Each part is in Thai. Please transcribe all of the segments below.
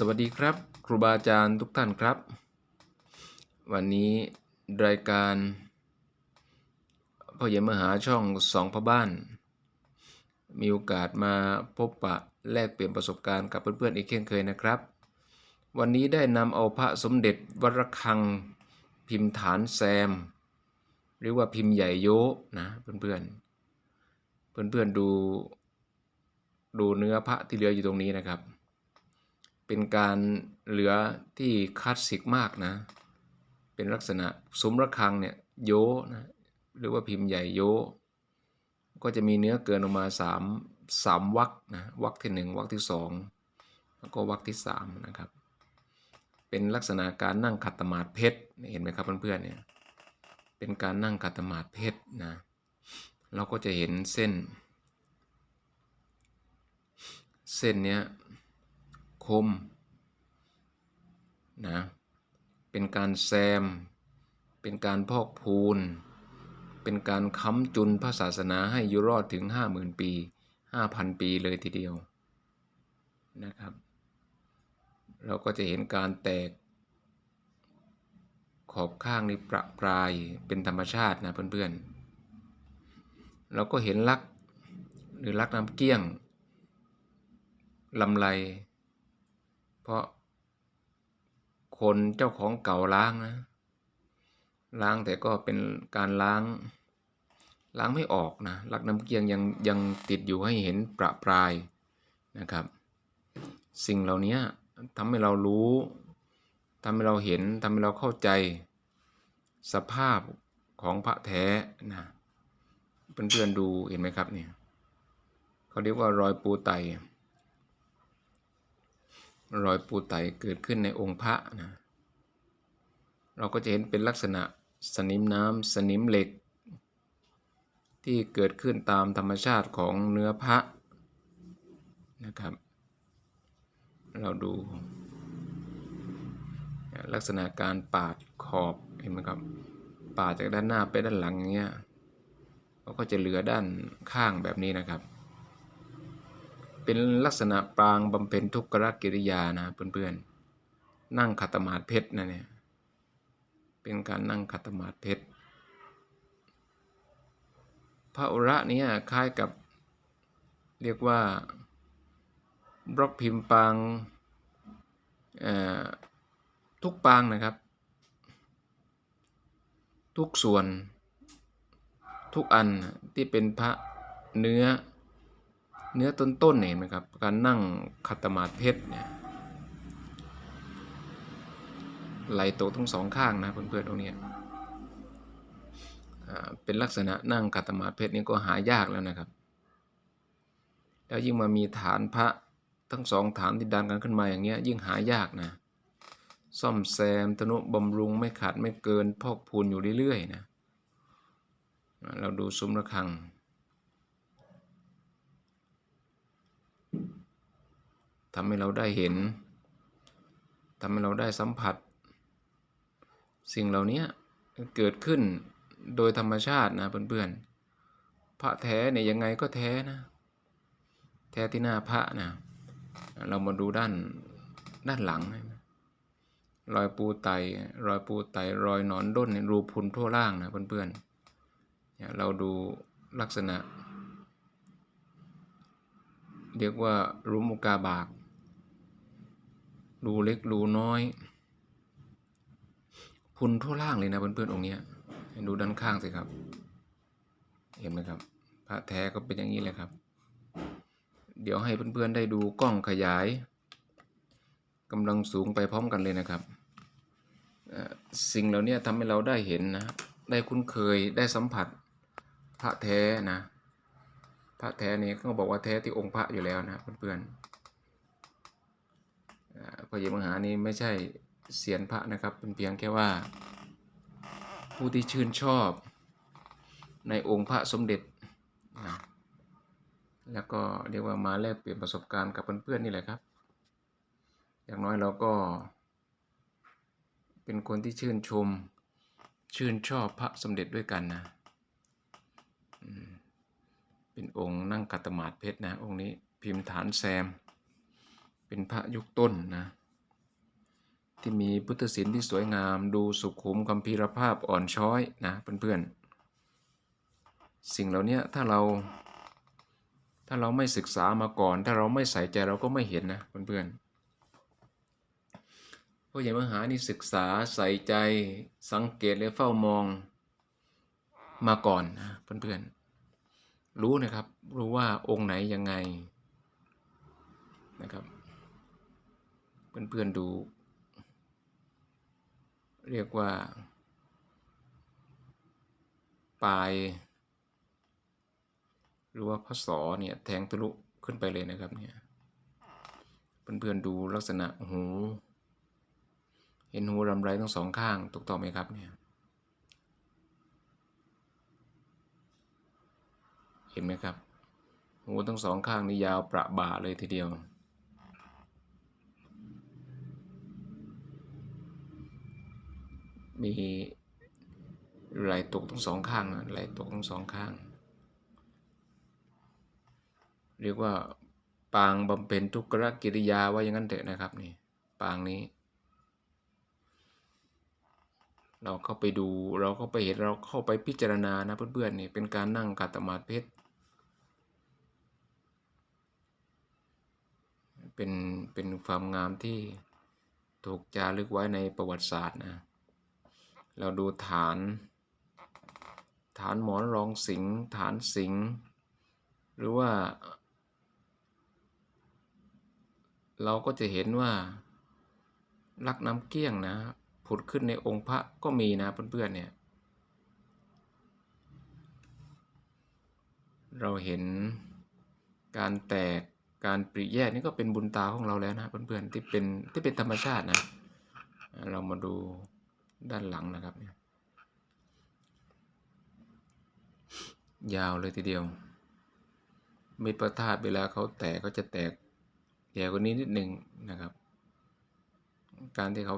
สวัสดีครับ ครูบาอาจารย์ทุกท่านครับ วันนี้รายการพ่อเย็นมหาช่องสองพ่อบ้าน มีโอกาสมาพบปะแลกเปลี่ยนประสบการณ์กับเพื่อนๆอีกเช่นเคยนะครับ วันนี้ได้นำเอาพระสมเด็จวัดระฆังพิมพ์ฐานแซม หรือว่าพิมพ์ใหญ่โยนะเพื่อนๆเพื่อนๆดูดูเนื้อพระที่เหลืออยู่ตรงนี้นะครับ เป็นการเหลือที่คลาสสิกมากนะ เป็นลักษณะซุ้มระฆังเนี่ยโยนะหรือว่าพิมพ์ใหญ่โย ก็จะมีเนื้อเกินออกมาสามสามวรรคนะวรรคที่หนึ่งวรรคที่สองแล้วก็วรรคที่สามนะครับ เป็นลักษณะการนั่งขัดตมาดเพชรเห็นไหมครับเพื่อนๆเนี่ยเป็นการนั่งขัดตมาดเพชรนะเราก็จะเห็นเส้น เส้นเนี้ย คมนะเป็นการแซม เป็นการพอกพูน เป็นการค้ำจุนพระศาสนาให้อยู่รอดถึงห้าหมื่นปีห้าพันปีเลยทีเดียวนะครับ เราก็จะเห็นการแตก ขอบข้างนี่ประปรายเป็นธรรมชาตินะเพื่อนๆ เราก็เห็นลักหรือลักน้ำเกี้ยงลำไร เพราะคนเจ้าของเก่าล้างนะ ล้างแต่ก็เป็นการล้าง ล้างไม่ออกนะลักน้ำเกียงยังยังติดอยู่ให้เห็นประปรายนะครับ สิ่งเหล่านี้ทำให้เรารู้ทำให้เราเห็นทำให้เราเข้าใจสภาพของพระแท้นะเพื่อนๆดูเห็นไหมครับเนี่ยเขาเรียกว่ารอยปูไต รอยปูไตเกิดขึ้นในองค์พระนะเราก็จะเห็นเป็นลักษณะสนิมน้ำสนิมเหล็ก ที่เกิดขึ้นตามธรรมชาติของเนื้อพระนะครับ เราดู ลักษณะการปาดขอบเห็นไหมครับปาดจากด้านหน้าไปด้านหลังอย่างเงี้ยเราก็จะเหลือด้านข้างแบบนี้นะครับ เป็นลักษณะปรางบำเพ็ญทุกขกิริยานะเพื่อนๆ นั่งขัตมาดเพชรนะเนี่ย เป็นการนั่งขัตมาดเพชร พระอุระนี้คล้ายกับเรียกว่าบล็อกพิมพ์ปางทุกปางนะครับ ทุกส่วนทุกอันที่เป็นพระเนื้อ เนื้อต้นๆเห็นไหมครับ การนั่งขัตมาเพชรเนี่ยไหลตกทั้งสองข้างนะเพื่อนๆตรงนี้เป็นลักษณะนั่งขัตมาเพชรนี่ก็หายากแล้วนะครับ แล้วยิ่งมามีฐานพระทั้งสองฐานที่ดันกันขึ้นมาอย่างเงี้ยยิ่งหายากนะซ่อมแซมทนุบำรุงไม่ขาดไม่เกินพอกพูนอยู่เรื่อยๆนะเราดูซุ้มระฆัง ทำให้เราได้เห็นทำให้เราได้สัมผัส สิ่งเหล่านี้เกิดขึ้นโดยธรรมชาตินะเพื่อนๆพระแท้เนี่ยยังไงก็แท้นะ แท้ที่หน้าพระนะเรามาดูด้านด้านหลังรอยปูไตรอยปูไตรอยหนอนด้นรูพุนทั่วล่างนะเพื่อนๆเราดูลักษณะ เรียกว่ารุมุกาบาก รูเล็กรูน้อย พุนทั่วล่างเลยนะเพื่อนๆองค์นี้ดูด้านข้างสิครับ เห็นไหมครับ พระแท้ก็เป็นอย่างนี้แหละครับ เดี๋ยวให้เพื่อนๆได้ดูกล้องขยายกำลังสูงไปพร้อมกันเลยนะครับ สิ่งเหล่านี้ทำให้เราได้เห็นนะ ได้คุ้นเคยได้สัมผัสพระแท้นะ พระแท้นี้เขาบอกว่าแท้ที่องค์พระอยู่แล้วนะเพื่อนๆ พระเยมหานี้ไม่ใช่เสียนพระนะครับ เป็นเพียงแค่ว่า ผู้ที่ชื่นชอบในองค์พระสมเด็จนะแล้วก็เรียกว่ามาแลกเปลี่ยนประสบการณ์กับเพื่อนๆนี่แหละครับ อย่างน้อยเราก็ เป็นคนที่ชื่นชมชื่นชอบพระสมเด็จด้วยกันนะ เป็นองค์นั่งกัตมาดเพชรนะ องค์นี้พิมพ์ฐานแซม เป็นพระยุคต้นนะที่มีพุทธศิลป์ที่สวยงามดูสุขุมคัมภีรภาพอ่อนช้อยนะเพื่อนๆ สิ่งเหล่านี้ถ้าเราถ้าเราไม่ศึกษามาก่อน ถ้าเราไม่ใส่ใจเราก็ไม่เห็นนะเพื่อนๆเพราะอย่างมหานี่ศึกษาใส่ใจสังเกตและเฝ้ามองมาก่อนนะเพื่อนๆ รู้นะครับรู้ว่าองค์ไหนยังไงนะครับ เพื่อนๆดู เรียกว่า ปลาย หรือว่าพศเนี่ยแทงทะลุขึ้นไปเลยนะครับเนี่ยเพื่อนๆดูลักษณะหู เห็นหูรำไรทั้งสองข้างถูกต้องไหมครับเนี่ยเห็นไหมครับหูทั้งสองข้างนี่ยาวประบ่าเลยทีเดียว มีไหลตกทั้งสองข้างนะไหลตกทั้งสองข้าง เรียกว่าปางบำเพ็ญทุกขกิริยาว่าอย่างนั้นเถอะนะครับนี่ปางนี้ เราเข้าไปดูเราเข้าไปเห็นเราเข้าไปพิจารณานะเพื่อนๆนี่เป็นการนั่งกัตมาเพชรเป็นเป็นความงามที่ถูกจารึกไว้ในประวัติศาสตร์นะ เราดูฐาน ฐานหมอนรองสิงฐานสิงห์หรือว่า เราก็จะเห็นว่าลักน้ำเกี้ยงนะผุดขึ้นในองค์พระก็มีนะเพื่อนๆเนี่ย เราเห็นการแตกการปริแยกนี่ก็เป็นบุญตาของเราแล้วนะเพื่อนๆที่เป็นที่เป็นธรรมชาตินะ เรามาดู ด้านหลังนะครับเนี่ยยาวเลยทีเดียว เม็ดประทาดเวลาเขาแตกก็จะแตกใหญ่กว่านี้นิดหนึ่งนะครับ การที่เขา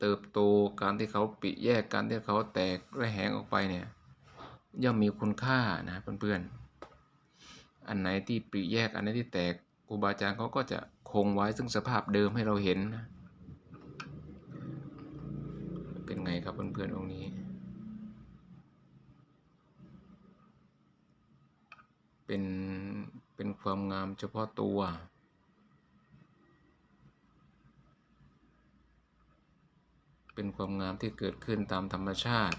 เติบโตการที่เขาปิแยกการที่เขาแตกระแหงออกไปเนี่ยย่อมมีคุณค่านะเพื่อนๆ อันไหนที่ปิแยกอันไหนที่แตกครูบาอาจารย์เขาก็จะคงไว้ซึ่งสภาพเดิมให้เราเห็นนะ เป็นไงครับเพื่อนๆองนี้ เป็น เป็นความงามเฉพาะตัว เป็นความงามที่เกิดขึ้นตามธรรมชาติ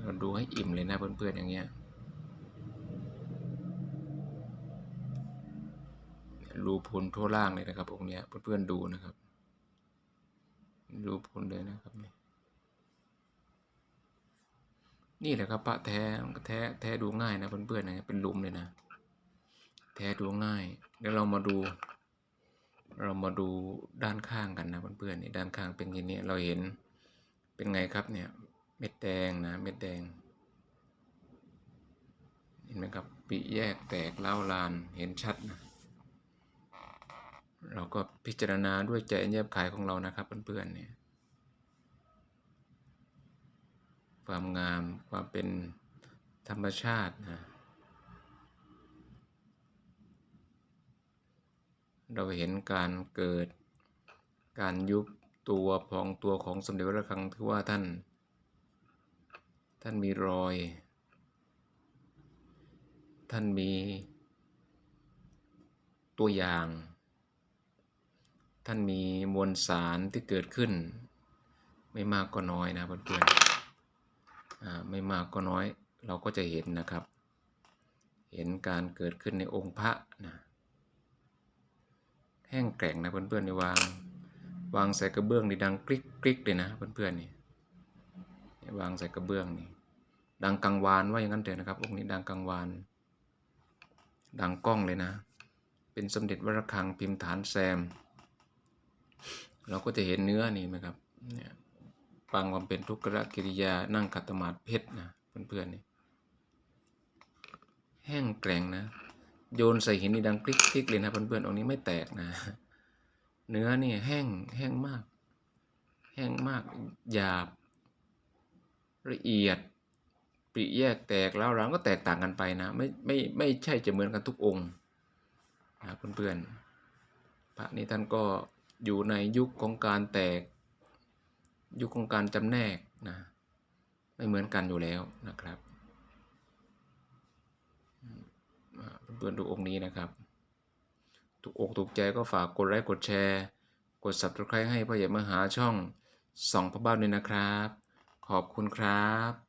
เราดูให้อิ่มเลยนะเพื่อนๆอย่างเงี้ยรูพุนทั่วล่างเลยนะครับองเนี้ยเพื่อนๆดูนะครับ รูพุนเลยนะครับนี่นี่แหละครับพระแท้แท้แท้ดูง่ายนะเพื่อนๆนะเป็นลุมเลยนะแท้ดูง่ายเดี๋ยวเรามาดู เรามาดูด้านข้างกันนะเพื่อนๆนี่ด้านข้างเป็นอย่างนี้เราเห็นเป็นไงครับเนี่ยเม็ดแดงนะเม็ดแดง เห็นไหมครับปีแยกแตกเล่าลานเห็นชัดนะ เราก็พิจารณาด้วยใจแยบขายของเรานะครับเพื่อนๆเนี่ยความงามความเป็นธรรมชาตินะเราเห็นการเกิดการยุบตัวพองตัวของสมเด็จพระคังที่ว่าท่าน ท่านมีรอย ท่านมีตัวอย่าง ท่านมีมวลสารที่เกิดขึ้น ไม่มากก็น้อยนะเพื่อนๆไม่มากก็น้อยเราก็จะเห็นนะครับ เห็นการเกิดขึ้นในองค์พระนะแห้งแกร่งนะเพื่อนๆในวางวางใส่กระเบื้องนี่ดังกริ๊กกริ๊กเลยนะเพื่อนๆนี่วางใส่กระเบื้องนี่ดังกังวานว่าอย่างนั้นเถอะนะครับองค์นี้ดังกังวาน ดังกล้องเลยนะ เป็นสมเด็จวรคังพิมพ์ฐานแซม เราก็จะเห็นเนื้อนี่ไหมครับเนี่ยปังความเป็นทุกขกิริยานั่งขัตมาดเพชรนะเพื่อนๆนี่แห้งแกร่งนะ โยนใส่หินนี่ดังคลิกคลิกเลยนะเพื่อนๆองค์นี้ไม่แตกนะ เนื้อนี่แห้งแห้งมาก แห้งมากหยาบ ละเอียดปริแยกแตกแล้วเรางก็แตกต่างกันไปนะ ไม่ไม่ไม่ใช่จะเหมือนกันทุกองค์นะเพื่อนๆพระนี้ท่านก็ อยู่ในยุคของการแตก ยุคของการจำแนกนะไม่เหมือนกันอยู่แล้วนะครับเพื่อนๆดูองค์นี้นะครับ ถูกอกถูกใจก็ฝากกดไลค์กดแชร์ กด subscribe ให้พ่อใหญ่มาหาช่องส่องพระบ้านด้วยนะครับ ขอบคุณครับ